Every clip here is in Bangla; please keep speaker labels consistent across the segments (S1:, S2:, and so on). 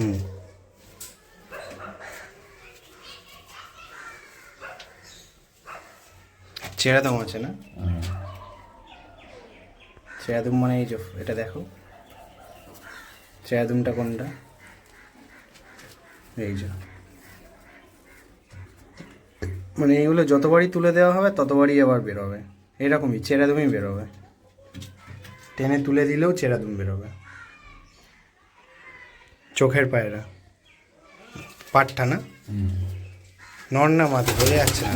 S1: হুম। চেরাদম আছে না? চেরাদুম মানে এই যে, এটা দেখো। চেরাদুমটা কোনটা? এই যে। মানে এইগুলো যতবারই তুলে দেওয়া হবে, ততবারই আবার বেরোবে। এরকমই চেরাদুমই বেরোবে। টেনে তুলে দিলেও চেরাদুম বেরোবে। চোখের পায়রা। পাটটা না? নর না মাথা বোঝা যাচ্ছে না।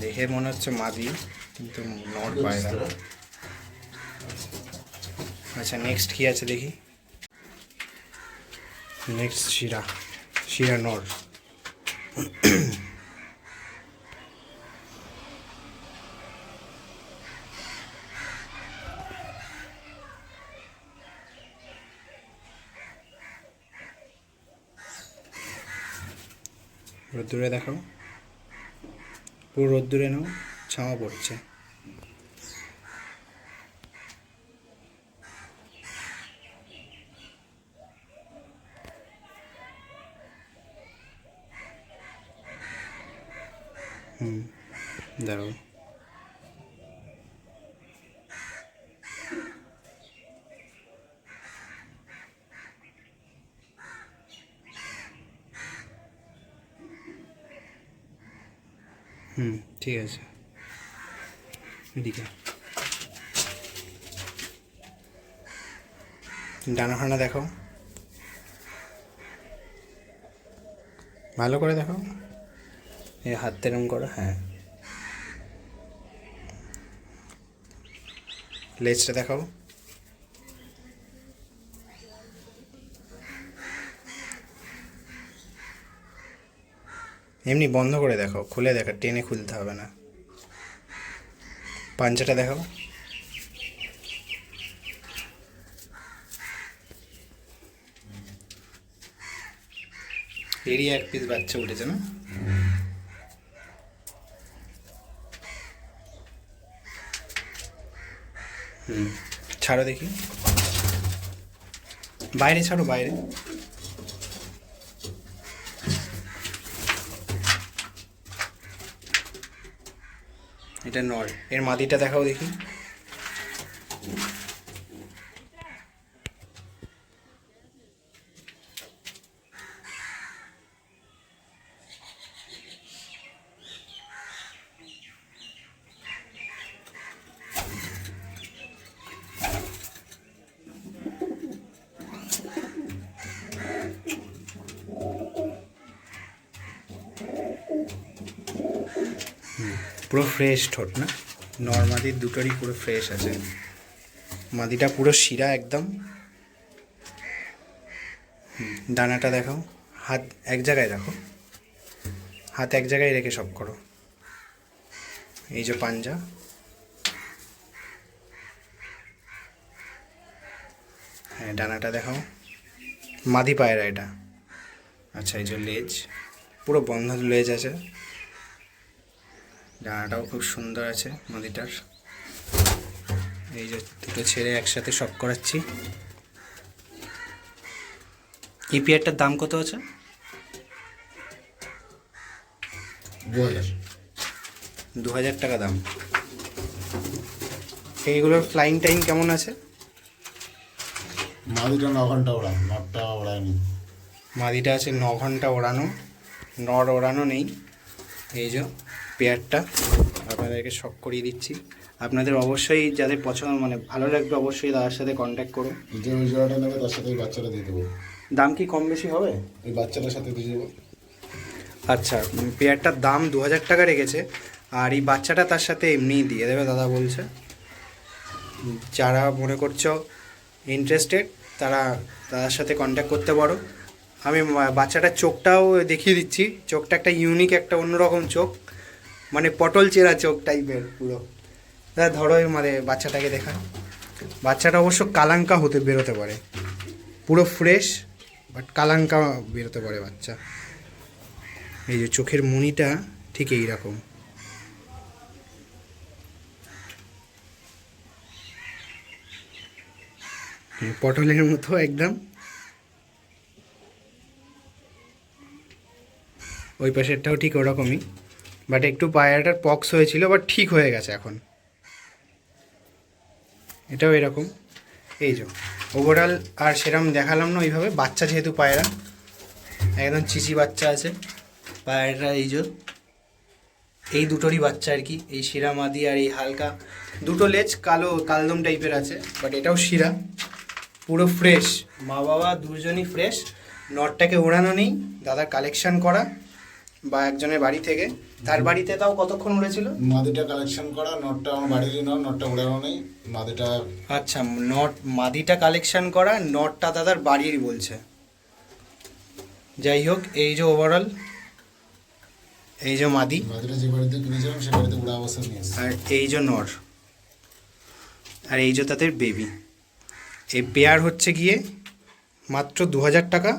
S1: দেখে মনে হচ্ছে মাদি কিন্তু নর পায়রা। আচ্ছা নেক্সট কি আছে দেখি? নেক্সট শিরা। শিরা নর। রোদ্দুরে দেখাও। পুরো রোদ্দুরে নাও ছাওয়া পড়ছে। হুম দাঁড়াও। হুম, ঠিক আছে। এদিকে ডানা ফানা দেখো ভালো করে দেখো এই হাত তেরম করো হ্যাঁ। লেজটা দেখাও। এমনি বন্ধ করে দেখো খুলে দেখো, টেনে খুলতে হবে না। পাঞ্জাটা দেখো এরই এক পিস বাচ্চা উঠেছে না? হুম, ছাড়ো দেখি। বাইরে ছাড়ো, বাইরে। এটা নর এর মাদিটা দেখাও দেখি। পুরো ফ্রেশ ঠোঁট, না? নর্মাদির দুটোরই পুরো ফ্রেশ আছে। মাদিটা পুরো শিরা একদম। ডানাটা দেখাও। হাত এক জায়গায় রাখো। হাত এক জায়গায় রেখে সব করো। এই যে পাঞ্জা। হ্যাঁ ডানাটা দেখাও। মাদি পায়রা এটা। আচ্ছা এই যে লেজ। পুরো বন্ধ লেজ আছে। ডানাটাও খুব সুন্দর আছে নদীটার। এই যে দুটো ছেড়ে একসাথে সব করাচ্ছি। ইপিআরটার দাম কত আছে?
S2: দু হাজার
S1: টাকা দাম। এইগুলোর ফ্লাইং টাইম কেমন আছে?
S2: মাদিটা ন ঘণ্টা ওড়ান নটটা ওড়ায়নি।
S1: মাদিটা আছে ন ঘণ্টা ওড়ানো নর ওড়ানো নেই। এই যে পেয়ারটা আপনাদেরকে শখ করিয়ে দিচ্ছি। আপনাদের অবশ্যই যাদের পছন্দ মানে ভালো লাগবে অবশ্যই দাদার সাথে কন্ট্যাক্ট করুন।
S2: যে ওই জোড়াটা নেবে তার সাথে বাচ্চাটা দিয়ে দেবো।
S1: দাম কি কম বেশি হবে?
S2: এই বাচ্চাটার সাথে দিয়ে দেবো।
S1: আচ্ছা পেয়ারটার দাম দু হাজার টাকা রেখেছে আর এই বাচ্চাটা তার সাথে এমনিই দিয়ে দেবে দাদা বলছে। যারা মনে করছ ইন্টারেস্টেড তারা দাদার সাথে কন্ট্যাক্ট করতে পারো। আমি বাচ্চাটার চোখটাও দেখিয়ে দিচ্ছি। চোখটা একটা ইউনিক একটা অন্যরকম চোখ। মানে পটল চেরা চোখ টাইপের পুরো। দাদা, ধরো মানে বাচ্চাটাকে দেখা বাচ্চাটা অবশ্য কালাঙ্কা হতে বেরোতে পারে। পুরো ফ্রেশ বাট কালাঙ্কা বেরোতে পারে বাচ্চা। এই যে চোখের মুনিটা ঠিক এই রকম পটলের মতো একদম। ওই পাশেরটাও ঠিক ওরকমই। বাট একটু পায়রাটার পক্স হয়েছিল বাট ঠিক হয়ে গেছে এখন। এটাও এরকম। এই যে ওভারঅল আর সেরম দেখালাম না ওইভাবে। বাচ্চা যেহেতু পায়রা, একদম চিচি বাচ্চা আছে। পায়রাটা এই যে, এই দুটোরই বাচ্চা আর কি। এই শিরা, মাদি আর এই হালকা। দুটো লেজ কালো, কালদম টাইপের আছে বাট এটাও শিরা। পুরো ফ্রেশ মা বাবা দুজনই ফ্রেশ নটটাকে ওড়ানো নেই। দাদার কালেকশান করা। বা একজনের বাড়ি থেকে। তার বাড়িতে তাও কতক্ষণ উড়েছিল
S2: মাদিটা কালেকশন করা নটটা আমার বাড়িরই নট নটটা উড়ানো নেই। মাদিটা
S1: আচ্ছা নট মাদিটা কালেকশন করা নটটা দাদার বাড়ির বলছে। যাই হোক এই যে ওভারঅল এই যে মাদি।
S2: মাদিটা যে বাড়িতে কিনেছিলাম সে বাড়িতে উড়া অবস্থা নিয়ে
S1: আর এই যে নর। আর এই যে তাদের বেবি এই পেয়ার হচ্ছে গিয়ে মাত্র দু হাজার টাকা।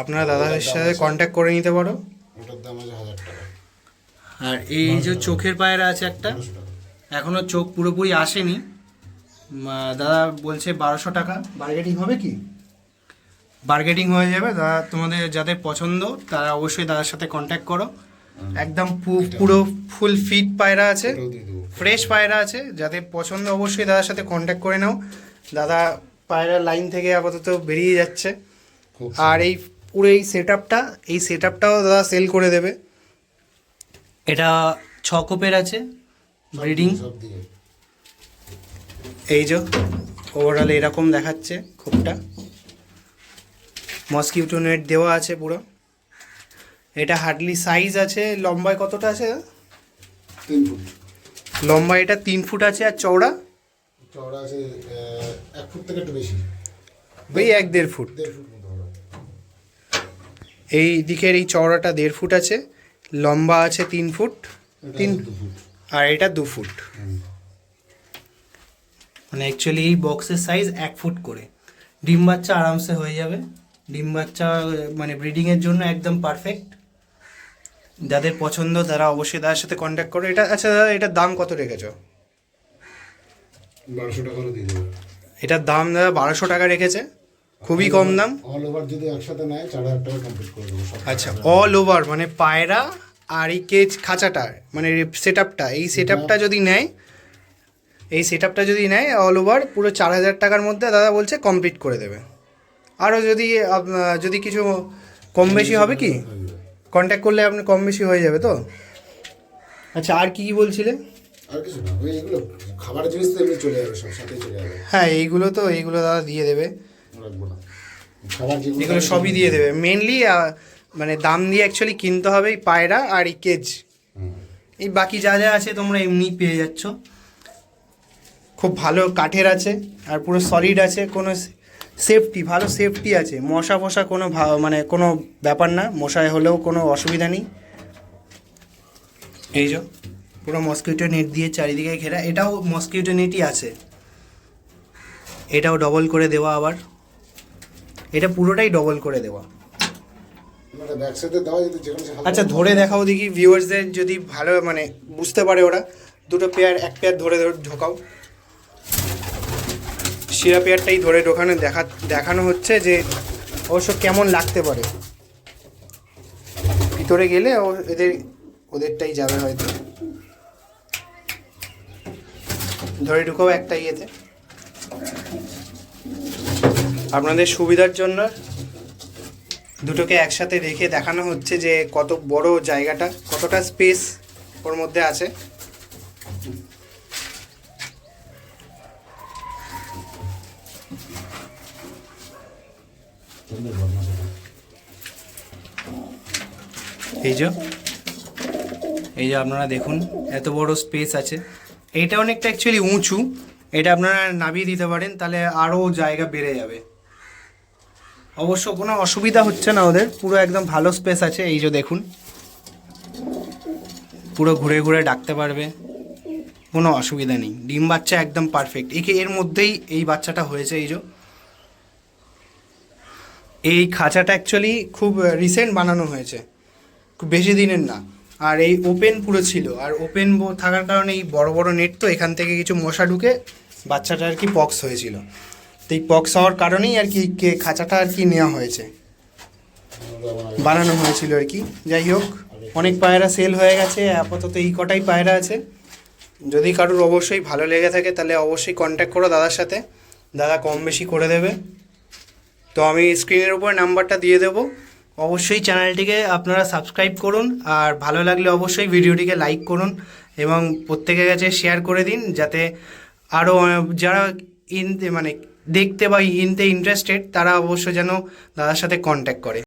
S1: আপনারা দাদাদের সাথে কন্ট্যাক্ট করে নিতে পারো।
S2: ওটার দাম আছে হাজার টাকা।
S1: আর এই যে চোখের পায়রা আছে একটা এখনও চোখ পুরোপুরি আসেনি। দাদা বলছে বারোশো টাকা। বার্গেটিং হবে কি? বার্গেটিং হয়ে যাবে। দাদা তোমাদের যাদের পছন্দ তারা অবশ্যই দাদার সাথে কন্ট্যাক্ট করো। একদম পু- পুরো ফুল ফিট পায়রা আছে। ফ্রেশ পায়রা আছে। যাদের পছন্দ অবশ্যই দাদার সাথে কন্ট্যাক্ট করে নাও। দাদা পায়রা লাইন থেকে আপাতত বেরিয়ে যাচ্ছে। আর এই পুরো এই সেট আপটা এই সেট আপটাও দাদা সেল করে দেবে। এটা ছ কোপের আছে ব্রিডিং এই যে ওভারঅল এরকম দেখাচ্ছে খুবটা মসকিউটো নেট দেওয়া আছে পুরো। এটা হার্ডলি সাইজ আছে লম্বায় কতটা আছে?
S2: তিন ফুট।
S1: লম্বা এটা তিন ফুট আছে আর চওড়া?
S2: চওড়া আছে এক ফুট থেকে একটু বেশি।
S1: ওই এক দেড় ফুট।
S2: দেড় ফুট।
S1: এই দিকের এই চওড়াটা দেড় ফুট আছে লম্বা আছে তিন ফুট তিন আর এটা দু ফুট। মানে অ্যাকচুয়ালি এই বক্সের সাইজ এক ফুট করে। ডিম বাচ্চা আরামসে হয়ে যাবে। ডিম বাচ্চা মানে ব্রিডিংয়ের জন্য একদম পারফেক্ট যাদের পছন্দ তারা অবশ্যই তার সাথে কন্ট্যাক্ট করো। এটা আচ্ছা দাদা এটার দাম কত রেখেছো?
S2: বারোশো টাকা
S1: এটার দাম দাদা বারোশো টাকা রেখেছে। খুবই কম দাম।
S2: অল ওভার যদি একসাথে নেয় চার হাজার টাকা কমপ্লিট করে দেবো
S1: আচ্ছা অল ওভার মানে পায়রা আর এই কেজ খাঁচাটা মানে সেট আপটা এই সেট আপটা যদি নেয় এই সেট আপটা যদি নেয় অল ওভার পুরো চার হাজার টাকার মধ্যে দাদা বলছে কমপ্লিট করে দেবে। আরও যদি যদি কিছু কম বেশি হবে কি? কন্ট্যাক্ট করলে আপনি কম বেশি হয়ে যাবে তো? আচ্ছা আর কি কি বলছিলেন
S2: আর কিছু না ওই এগুলো খাবারের জিনিস তো এমনি চলে যাবে সব সাথেই চলে যাবে।
S1: হ্যাঁ এইগুলো তো এইগুলো দাদা দিয়ে দেবে।
S2: রাখব না। খাবার যেগুলো
S1: সবই দিয়ে দেবে। মেনলি মানে দাম দিয়ে অ্যাকচুয়ালি কিনতে হবে এই পায়রা আর এই কেজ। এই বাকি যা যা আছে তোমরা এমনি পেয়ে যাচ্ছ। খুব ভালো কাঠের আছে আর পুরো সলিড আছে কোনো সেফটি ভালো সেফটি আছে। মশা ফশা কোনো ভা- মানে কোনো ব্যাপার না মশায় হলেও কোনো অসুবিধা নেই। এই যে পুরো মসকিউটো নেট দিয়ে চারিদিকে ঘেরা। এটাও মসকিউটো নেটই আছে। এটাও ডবল করে দেওয়া আবার। এটা পুরোটাই ডবল করে দেওয়া।
S2: মানে
S1: আচ্ছা ধরে দেখাও দেখি ভিউয়ার্সদের যদি ভালো মানে বুঝতে পারে ওরা। দুটো পেয়ার এক পেয়ার ধরে ধরে ঢোকাও। শিরা পেয়ারটাই ধরে ঢোকানো দেখা দেখানো হচ্ছে যে অবশ্য কেমন লাগতে পারে। ভিতরে গেলে ও- এদের ওদেরটাই যাবে হয়তো। ধরে ঢুকাও একটা ইয়েতে। আপনাদের সুবিধার জন্য দুটোকে একসাথে রেখে দেখানো হচ্ছে যে কত বড় জায়গাটা, কতটা স্পেস ওর মধ্যে আছে
S2: এটা।
S1: এই যে এই যে আপনারা দেখুন, এত বড় স্পেস আছে এইটা অনেকটা অ্যাকচুয়ালি উঁচু, এটা আপনারা নামিয়ে দিতে পারেন, তাহলে আরও জায়গা বেড়ে যাবে অবশ্য কোনো অসুবিধা হচ্ছে না ওদের। পুরো একদম ভালো স্পেস আছে, এই যে দেখুন। পুরো ঘুরে ঘুরে ডাকতে পারবে। কোনো অসুবিধা নেই। ডিম বাচ্চা একদম পারফেক্ট একে এর মধ্যেই এই বাচ্চাটা হয়েছে, এই যে। এই খাঁচাটা অ্যাকচুয়ালি খুব রিসেন্ট বানানো হয়েছে। খুব বেশি দিনের না। আর এই ওপেন পুরো ছিল। আর ওপেন থাকার কারণে এই বড় বড় নেট তো এখান থেকে কিছু মশা ঢুকে বাচ্চাটা আর কি পক্স হয়েছিল। এই পক্স হওয়ার কারণেই আর কি কে- খাঁচাটা আর কি নেওয়া হয়েছে। বানানো হয়েছিল আর কি। যাই হোক, অনেক পায়রা সেল হয়ে গেছে, আপাতত এই কটাই পায়রা আছে। যদি কারোর অবশ্যই ভালো লেগে থাকে, তাহলে অবশ্যই কন্ট্যাক্ট করো দাদার সাথে। দাদা কম বেশি করে দেবে। তো আমি স্ক্রিনের উপর নাম্বারটা দিয়ে দেবো। অবশ্যই চ্যানেলটিকে আপনারা সাবস্ক্রাইব করুন, আর ভালো লাগলে অবশ্যই ভিডিওটিকে লাইক করুন, এবং প্রত্যেকের কাছে শেয়ার করে দিন, যাতে আরও যারা ইন মানে দেখতে বা হিনতে ইন্টারেস্টেড তারা অবশ্য যেন দাদার সাথে কন্ট্যাক্ট করে।